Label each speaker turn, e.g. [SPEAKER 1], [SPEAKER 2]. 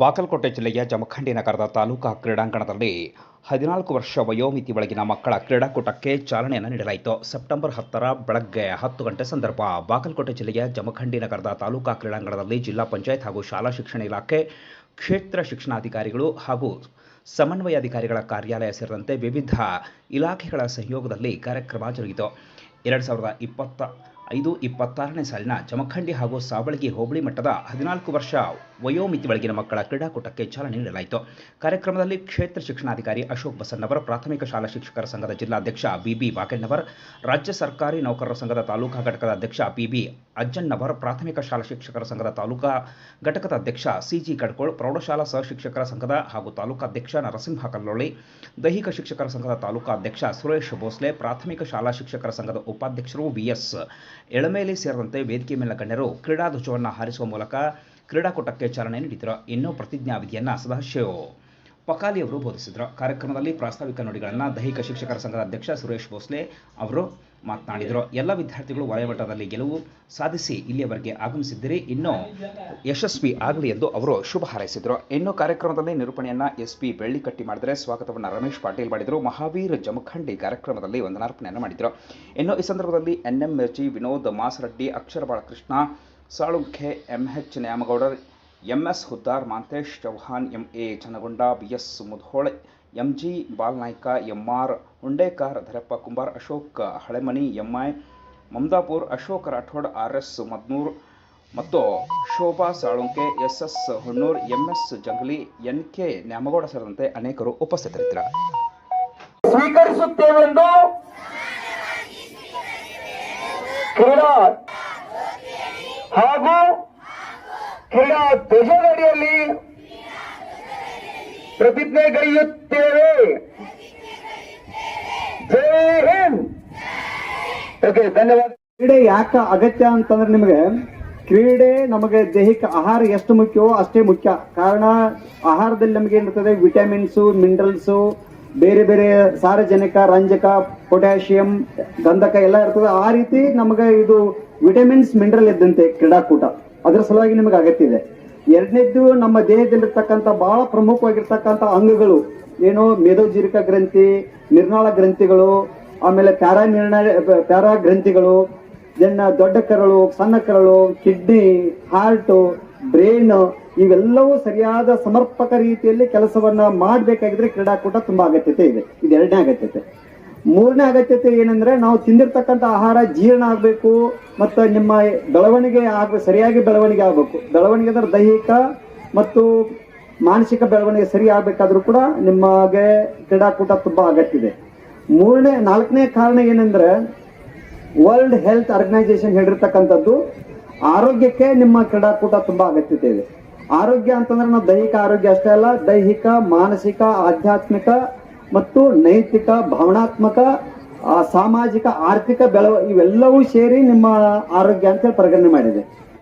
[SPEAKER 1] ಬಾಗಲಕೋಟೆ ಜಿಲ್ಲೆಯ ಜಮಖಂಡಿ ನಗರದ ತಾಲೂಕಾ ಕ್ರೀಡಾಂಗಣದಲ್ಲಿ ಹದಿನಾಲ್ಕು ವರ್ಷ ವಯೋಮಿತಿ ಒಳಗಿನ ಮಕ್ಕಳ ಕ್ರೀಡಾಕೂಟಕ್ಕೆ ಚಾಲನೆಯನ್ನು ನೀಡಲಾಯಿತು. ಸೆಪ್ಟೆಂಬರ್ ಹತ್ತರ ಬೆಳಗ್ಗೆ ಹತ್ತು ಗಂಟೆ ಸಂದರ್ಭ ಬಾಗಲಕೋಟೆ ಜಿಲ್ಲೆಯ ಜಮಖಂಡಿ ನಗರದ ತಾಲೂಕಾ ಕ್ರೀಡಾಂಗಣದಲ್ಲಿ ಜಿಲ್ಲಾ ಪಂಚಾಯತ್ ಹಾಗೂ ಶಾಲಾ ಶಿಕ್ಷಣ ಇಲಾಖೆ, ಕ್ಷೇತ್ರ ಶಿಕ್ಷಣಾಧಿಕಾರಿಗಳು ಹಾಗೂ ಸಮನ್ವಯಾಧಿಕಾರಿಗಳ ಕಾರ್ಯಾಲಯ ಸೇರಿದಂತೆ ವಿವಿಧ ಇಲಾಖೆಗಳ ಸಹಯೋಗದಲ್ಲಿ ಕಾರ್ಯಕ್ರಮ ಜರುಗಿತು. ಎರಡು ಸಾವಿರದ ಇಪ್ಪತ್ತ ಐದು ಇಪ್ಪತ್ತಾರನೇ ಸಾಲಿನ ಜಮಖಂಡಿ ಹಾಗೂ ಸಾವಳಗಿ ಹೋಬಳಿ ಮಟ್ಟದ ಹದಿನಾಲ್ಕು ವರ್ಷ ವಯೋಮಿತಿ ಒಳಗಿನ ಮಕ್ಕಳ ಕ್ರೀಡಾಕೂಟಕ್ಕೆ ಚಾಲನೆ ನೀಡಲಾಯಿತು. ಕಾರ್ಯಕ್ರಮದಲ್ಲಿ ಕ್ಷೇತ್ರ ಶಿಕ್ಷಣಾಧಿಕಾರಿ ಅಶೋಕ್ ಬಸನ್ನವರ್ ಪ್ರಾಥಮಿಕ ಶಾಲಾ ಶಿಕ್ಷಕರ ಸಂಘದ ಜಿಲ್ಲಾಧ್ಯಕ್ಷ ಬಿಬಿ ವಾಗಣ್ಣವರ್ ರಾಜ್ಯ ಸರ್ಕಾರಿ ನೌಕರರ ಸಂಘದ ತಾಲೂಕಾ ಘಟಕದ ಅಧ್ಯಕ್ಷ ಪಿಬಿ ಅಜ್ಜಣ್ಣವರ್ ಪ್ರಾಥಮಿಕ ಶಾಲಾ ಶಿಕ್ಷಕರ ಸಂಘದ ತಾಲೂಕಾ ಘಟಕದ ಅಧ್ಯಕ್ಷ ಸಿಜಿ ಕಡ್ಕೋಳ್ ಪ್ರೌಢಶಾಲಾ ಸಹ ಶಿಕ್ಷಕರ ಸಂಘದ ಹಾಗೂ ತಾಲೂಕಾಧ್ಯಕ್ಷ ನರಸಿಂಹ ಕಲ್ಲೊಳ್ಳಿ, ದೈಹಿಕ ಶಿಕ್ಷಕರ ಸಂಘದ ತಾಲೂಕಾ ಅಧ್ಯಕ್ಷ ಸುರೇಶ್ ಭೋಸ್ಲೆ, ಪ್ರಾಥಮಿಕ ಶಾಲಾ ಶಿಕ್ಷಕರ ಸಂಘದ ಉಪಾಧ್ಯಕ್ಷರು ವಿಎಸ್ ಎಳಮೇಲಿ ಸೇರಿದಂತೆ ವೇದಿಕೆ ಮೇಲೆ ಗಣ್ಯರು ಕ್ರೀಡಾ ಧ್ವಜವನ್ನು ಹಾರಿಸುವ ಮೂಲಕ ಕ್ರೀಡಾಕೂಟಕ್ಕೆ ಚಾಲನೆ ನೀಡಿದರು. ಇನ್ನು ಪ್ರತಿಜ್ಞಾವಿಧಿಯನ್ನು ಸದಾಶಿವ್ ಪಕಾಲಿ ಅವರು ಬೋಧಿಸಿದರು. ಕಾರ್ಯಕ್ರಮದಲ್ಲಿ ಪ್ರಾಸ್ತಾವಿಕ ನುಡಿಗಳನ್ನು ದೈಹಿಕ ಶಿಕ್ಷಕರ ಸಂಘದ ಅಧ್ಯಕ್ಷ ಸುರೇಶ್ ಭೋಸ್ಲೆ ಅವರು ಮಾತನಾಡಿದರು. ಎಲ್ಲ ವಿದ್ಯಾರ್ಥಿಗಳು ವಲಯಮಟ್ಟದಲ್ಲಿ ಗೆಲುವು ಸಾಧಿಸಿ ಇಲ್ಲಿಯವರೆಗೆ ಆಗಮಿಸಿದ್ದೀರಿ. ಇನ್ನೂ ಯಶಸ್ವಿ ಆಗಲಿ ಎಂದು ಅವರು ಶುಭ ಹಾರೈಸಿದರು. ಇನ್ನು ಕಾರ್ಯಕ್ರಮದಲ್ಲಿ ನಿರೂಪಣೆಯನ್ನು ಎಸ್ ಪಿ ಬೆಳ್ಳಿಕಟ್ಟಿ ಮಾಡಿದರೆ ಸ್ವಾಗತವನ್ನು ರಮೇಶ್ ಪಾಟೀಲ್ ಮಾಡಿದರು. ಮಹಾವೀರ್ ಜಮಖಂಡಿ ಕಾರ್ಯಕ್ರಮದಲ್ಲಿ ವಂದನಾರ್ಪಣೆಯನ್ನು ಮಾಡಿದರು. ಇನ್ನು ಈ ಸಂದರ್ಭದಲ್ಲಿ N M Mirji Vinod Masaraddi Akshara Balakrishna Salunkhe M H Nyamagoudar M S Huddar Mantesh Chauhan M A Chanagonda B S Mudhole MG Balnaik, M R Hundekar, Dharappa Kumbar, Ashok Halemani MI Mamadapur, Ashok Rathod, R S Madnur ಮತ್ತು Shobha Salunke, S S Hunnur, M S Jangali, N K Nyamagouda ಸೇರಿದಂತೆ ಅನೇಕರು ಉಪಸ್ಥಿತರಿದ್ದರು.
[SPEAKER 2] ಸ್ವೀಕರಿಸುತ್ತೇವೆಂದು ಹಾಗೂ ಕ್ರೀಡಾ ಧ್ವಜದಡಿಯಲ್ಲಿ ಪ್ರತಿಜ್ಞೆಗೈಯುತ್ತೇವೆ okay, ಧನ್ಯವಾದ.
[SPEAKER 3] ಕ್ರೀಡೆ ಯಾಕ ಅಗತ್ಯ ಅಂತಂದ್ರೆ ನಿಮಗೆ ಕ್ರೀಡೆ ನಮಗೆ ದೈಹಿಕ ಆಹಾರ ಎಷ್ಟು ಮುಖ್ಯವೋ ಅಷ್ಟೇ ಮುಖ್ಯ. ಕಾರಣ ಆಹಾರದಲ್ಲಿ ನಮಗೆ ಏನಿರ್ತದೆ? ವಿಟಮಿನ್ಸು, ಮಿನರಲ್ಸು, ಬೇರೆ ಬೇರೆ ಸಾರಜನಕ, ರಂಜಕ, ಪೊಟ್ಯಾಷಿಯಂ, ಗಂಧಕ ಎಲ್ಲ ಇರ್ತದೆ. ಆ ರೀತಿ ನಮಗೆ ಇದು ವಿಟಮಿನ್ಸ್, ಮಿನರಲ್ ಇದ್ದಂತೆ ಕ್ರೀಡಾಕೂಟ. ಅದರ ಸಲುವಾಗಿ ನಿಮಗೆ ಅಗತ್ಯ ಇದೆ ಎರಡನೇದ್ದು ನಮ್ಮ ದೇಹದಲ್ಲಿರ್ತಕ್ಕಂಥ ಬಹಳ ಪ್ರಮುಖವಾಗಿರ್ತಕ್ಕಂಥ ಅಂಗಗಳು, ಏನು ಮೇದೋಜೀರಕ ಗ್ರಂಥಿ, ನಿರ್ನಾಳ ಗ್ರಂಥಿಗಳು, ಆಮೇಲೆ ಪ್ಯಾರಾ ನಿರ್ಣಯ ಪ್ಯಾರಾ ಗ್ರಂಥಿಗಳು, ದೆನ್ ದೊಡ್ಡ ಕರಳು, ಸಣ್ಣ ಕರಳು, ಕಿಡ್ನಿ, ಹಾರ್ಟು, ಬ್ರೈನ್ ಇವೆಲ್ಲವೂ ಸರಿಯಾದ ಸಮರ್ಪಕ ರೀತಿಯಲ್ಲಿ ಕೆಲಸವನ್ನ ಮಾಡಬೇಕಾಗಿದ್ರೆ ಕ್ರೀಡಾಕೂಟ ತುಂಬಾ ಅಗತ್ಯತೆ ಇದೆ. ಇದು ಎರಡನೇ ಅಗತ್ಯತೆ. ಮೂರನೇ ಅಗತ್ಯತೆ ಏನಂದ್ರೆ ನಾವು ತಿಂದಿರ್ತಕ್ಕಂಥ ಆಹಾರ ಜೀರ್ಣ ಆಗಬೇಕು ಮತ್ತು ನಿಮ್ಮ ಬೆಳವಣಿಗೆ ಆಗ ಸರಿಯಾಗಿ ಬೆಳವಣಿಗೆ ಆಗಬೇಕು. ಬೆಳವಣಿಗೆ ಅಂದ್ರೆ ದೈಹಿಕ ಮತ್ತು ಮಾನಸಿಕ ಬೆಳವಣಿಗೆ ಸರಿ ಆಗ್ಬೇಕಾದ್ರೂ ಕೂಡ ನಿಮಗೆ ಕ್ರೀಡಾಕೂಟ ತುಂಬಾ ಅಗತ್ಯ ಇದೆ ಮೂರನೇ, ನಾಲ್ಕನೇ ಕಾರಣ ಏನಂದ್ರೆ ವರ್ಲ್ಡ್ ಹೆಲ್ತ್ ಆರ್ಗನೈಸೇಷನ್ ಹೇಳಿರ್ತಕ್ಕಂಥದ್ದು ಆರೋಗ್ಯಕ್ಕೆ ನಿಮ್ಮ ಕ್ರೀಡಾಕೂಟ ತುಂಬಾ ಅಗತ್ಯತೆ ಇದೆ. ಆರೋಗ್ಯ ಅಂತಂದ್ರೆ ನಾವು ದೈಹಿಕ ಆರೋಗ್ಯ ಅಷ್ಟೇ ಅಲ್ಲ, ದೈಹಿಕ, ಮಾನಸಿಕ, ಆಧ್ಯಾತ್ಮಿಕ ಮತ್ತು ನೈತಿಕ ಭಾವನಾತ್ಮಕ ಸಾಮಾಜಿಕ ಆರ್ಥಿಕ ಬೆಳವ ಇವೆಲ್ಲವೂ ಸೇರಿ ನಿಮ್ಮ ಆರೋಗ್ಯ ಅಂತ ಹೇಳಿ ಪರಿಗಣನೆ ಮಾಡಿದೆ.